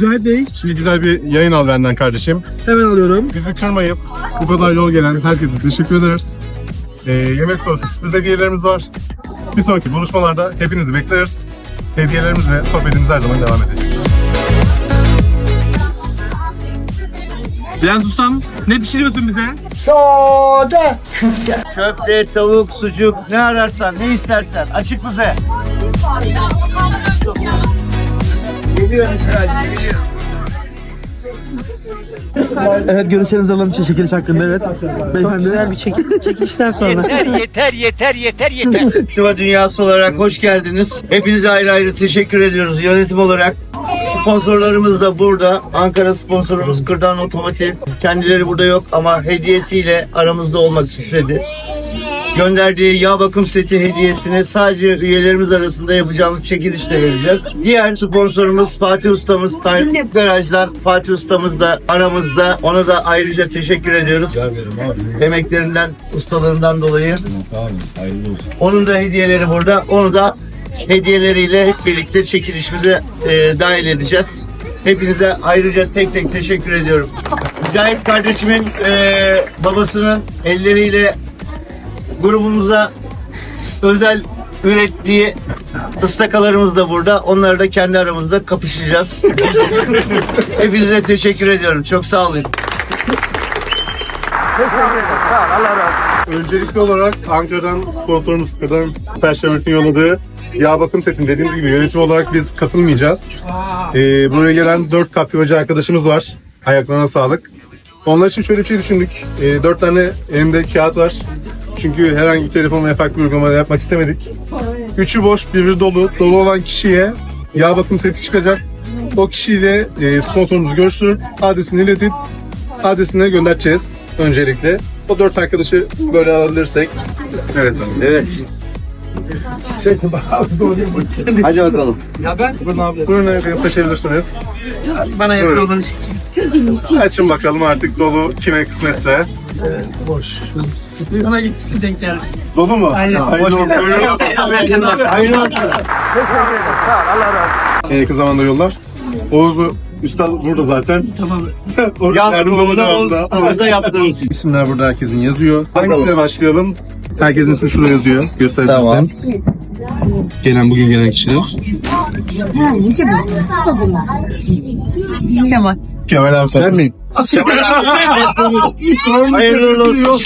Mücahit Bey, Şimdi güzel bir yayın al benden kardeşim. hemen alıyorum. Bizi kırmayıp bu kadar yol gelen herkese teşekkür ederiz. Ee, yemek sonrası sürpriz hediyelerimiz var. Bir sonraki buluşmalarda hepinizi bekleriz. Hediyelerimizle sohbetimiz her zaman devam edecek. Bülent Ustam, ne pişiriyorsun bize? Köfte, tavuk, sucuk ne ararsan ne istersen açık büfe. Geliyor Esra'cığım geliyor. Evet, görüşlerinizi alalım için çekiliş hakkında, evet. Beyefendi. Güzel bir çekil çekilişten sonra. Yeter yeter yeter yeter yeter. Festival dünyası olarak hoş geldiniz. Hepinize ayrı ayrı teşekkür ediyoruz yönetim olarak. Sponsorlarımız da burada. Ankara sponsorumuz Kırdan Otomotiv. Kendileri burada yok ama hediyesiyle aramızda olmak istedi. Gönderdiği yağ bakım seti hediyesini sadece üyelerimiz arasında yapacağımız çekilişle vereceğiz. Diğer sponsorumuz Fatih Ustamız, Tayyip Garaj'dan Fatih Ustamız da aramızda. Ona da ayrıca teşekkür ediyoruz. Emeklerinden, ustalığından dolayı. Onun da hediyeleri burada. Onu da hediyeleriyle hep birlikte çekilişimize e, dahil edeceğiz. Hepinize ayrıca tek tek teşekkür ediyorum. Mücahit kardeşimin e, babasının elleriyle grubumuza özel ürettiği ıstakalarımız da burada. Onları da kendi aramızda kapışacağız. Hepinize teşekkür ediyorum. Çok sağ olun. Öncelikli olarak Ankara'dan sponsorumuz Kırdan Perşembe'nin yolladığı yağ bakım setini dediğimiz gibi yönetim olarak biz katılmayacağız. Ee, buraya gelen 4 kapyacı arkadaşımız var. Ayaklarına sağlık. Onlar için şöyle bir şey düşündük. Ee, 4 tane elimde kağıt var. Çünkü herhangi bir telefon veya farklı bir uygulamada yapmak istemedik. Üçü boş, biri dolu. Dolu olan kişiye yağ bakım seti çıkacak. O kişiyle e, sponsorumuz görüşsün. Adresini iletip adresine göndereceğiz öncelikle. O dört arkadaşı böyle alabilirsek. Evet. Evet. Hadi bakalım. Buyurun efendim seçebilirsiniz. Bana Buyurun. Açın bakalım artık dolu kime kısmetse. Bana gitti denk geldi. Dolu mu? Aynen. Hayırlı olsun. Hayırlı olsun. En yakın zamanda yollar. Oğuz'u Üstad burada zaten. Tamam. Yardımcı oldu. Orada yaptığımız. İsimler burada herkesin yazıyor. Hangisiyle başlayalım? Herkesin ismi şurada yazıyor. Gösterebilirim. Tamam. Gelen bugün gelen kişiler. Kemal. Kemal abi sen. Vermeyin. Hayırlı olsun.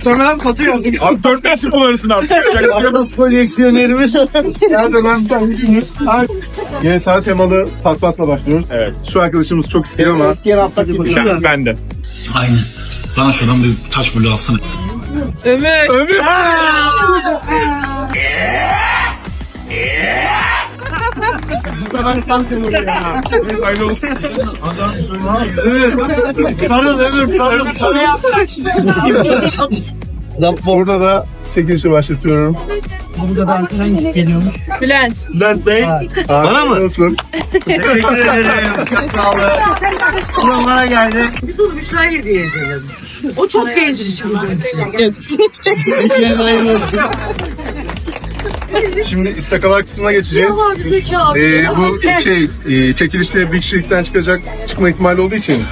Kemal abi satıyor. Abi dört kişi kullanırsın artık. Koleksiyonerimiz. Nerede lan? GTA temalı paspasla başlıyoruz. Evet. Şu arkadaşımız çok istiyor ama Eski hafta gibi. ben de. Aynen. Bana şuradan bir taş bulu alsana. Ömür. Sarıl ömür sarıl. Burada da çekilişi başlatıyorum. Burada da hangisi geliyormuş? Bülent. Bülent Bey. Bana mı? Nasılsın? Teşekkür ederim. Sağ olun. Bana geldi. O çok genç. Bir kere hayırlı olsun. Şimdi istakalar kısmına geçeceğiz. Ee, bu şey e, çekilişte bir kişi ilkten çıkacak çıkma ihtimali olduğu için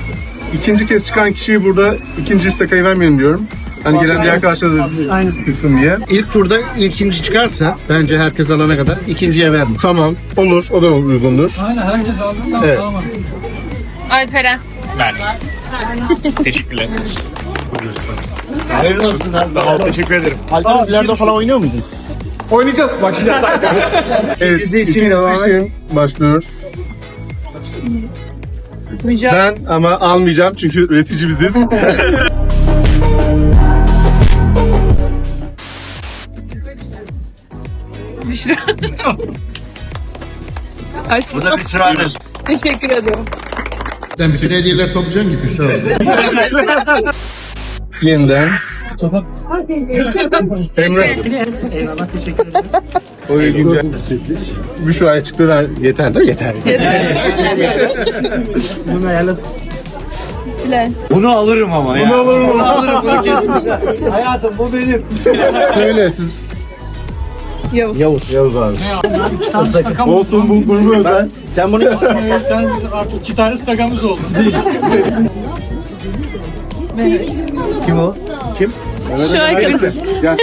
ikinci kez çıkan kişiyi burada ikinci istakayı vermeyelim diyorum. Hani gelen diğer arkadaşlar da çıksın diye. İlk turda ikinci çıkarsa bence herkes alana kadar ikinciye verdim. Tamam olur o da uygundur. Aynen herkes aldı. Tamam Evet. tamam. Alperen. Hayırlı olsun. Teşekkür ederim. Alper bilardo falan oynuyor muydun? Oynayacağız başlayacağız. evet İkisi için devam için başlıyoruz. Ben ama almayacağım çünkü üretici biziz. Büşra. Artık Bu da bir sıradır. teşekkür ederim. Sen bütün hediyeleri toplayacaksın ki Gülsel abi. Yeniden. Emre. Eyvallah teşekkür ederim. Oraya güncel. Büşra'ya çıktı ver. Yeter de yeter. Bunu ayarladım. Bülent. Bunu alırım ama ya. Bunu alırım. Hayatım bu benim. Öyle siz Yavuz. Yavuz. Yavuz abi. Olsun bu grubu özel. Sen bunu Artık iki tane stakamız oldu. kim o? Şu arkadaş. Gel.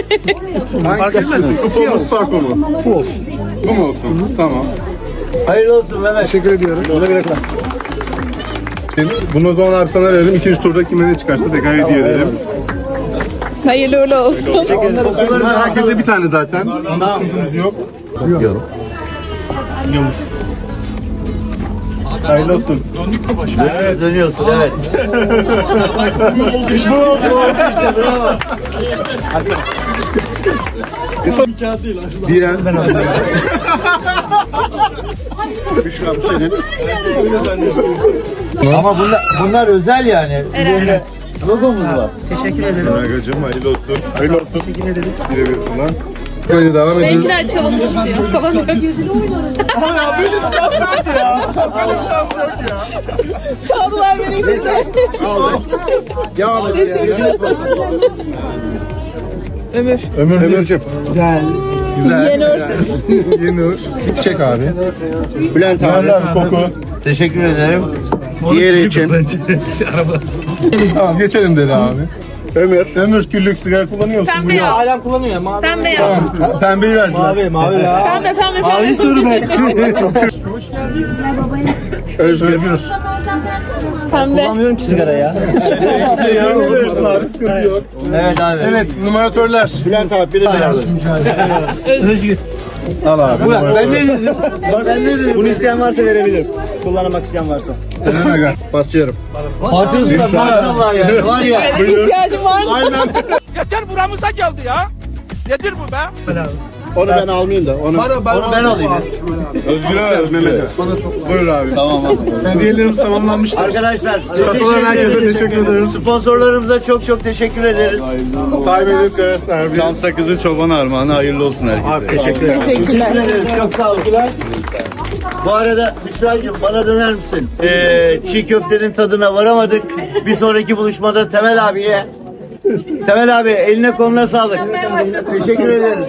Hangisi? Kupa mı Sparko mu? Bu olsun. Bu mu olsun? Tamam. Hayırlı olsun Mehmet. Teşekkür ediyorum. Bunu o zaman abi sana verelim. İkinci turda kime ne çıkarsa tekrar hediye edelim. Hayırlı uğurlu olsun. Bunlar herkese bir tane zaten. Onda sıkıntımız yok. Yavuz. Hayırlı olsun. Evet, dönüyorsun evet. işte bravo. Diren. Büşra bu senin. Ama bunlar, bunlar özel yani. Üzerinde logomuz var. Agacım hayırlı olsun. Hayırlı olsun. Teşekkür ederiz. Birebir bundan. Böyle devam ediyoruz. Benimkiler çalınmış diyor. Kafam yok. Çaldılar benimkini de. Teşekkür ederim. Ömür. Ömür Ömürcüm. Güzel. Güzel. Yenur. Yenur. Çek abi. Bülent Abi. abi. Koku. Teşekkür ederim. Diğeri için. Tamam geçelim dedi abi. Ömür. Ömür küllük sigara kullanıyorsun. Pembe ya. Hala kullanıyor mavi. Pembe ya. Tamam. Pembeyi verdiler. mavi ya. Pembe pembe pembe. Mavi soru ben. Özgür. Pembe. Kullanmıyorum ki sigara ya. Ya, verirsin abi sıkıntı yok. Evet abi. Evet numaratörler. Bülent abi biri verdi. Özgür. Al abi. Ben ne dedim? Ben ne dedim? Bunu isteyen varsa verebilir. Kullanmak isteyen varsa. Senin aga. Basıyorum. Atıyorsun da maşallah yani var ya. İhtiyacım var mı? Aynen. Yeter buramıza geldi ya. Nedir bu be? Onu ben almayayım da. Onu, onu ben alayım. Özgür'e ver Mehmet'e. Buyur abi. Tamam abi. Hediyelerimiz tamamlanmıştır. Arkadaşlar Katılan herkese teşekkür ederiz. Sponsorlarımıza çok çok teşekkür ederiz. Sahibi edip abi. Tam sakızı çoban armağanı hayırlı olsun herkese. Abi teşekkür ederim. Teşekkürler. Çok sağ olun. Bu arada Büşra'cığım bana döner misin? Ee, çiğ köftenin tadına varamadık. Bir sonraki buluşmada Temel abiye. Temel abi eline koluna sağlık. Teşekkür ederiz.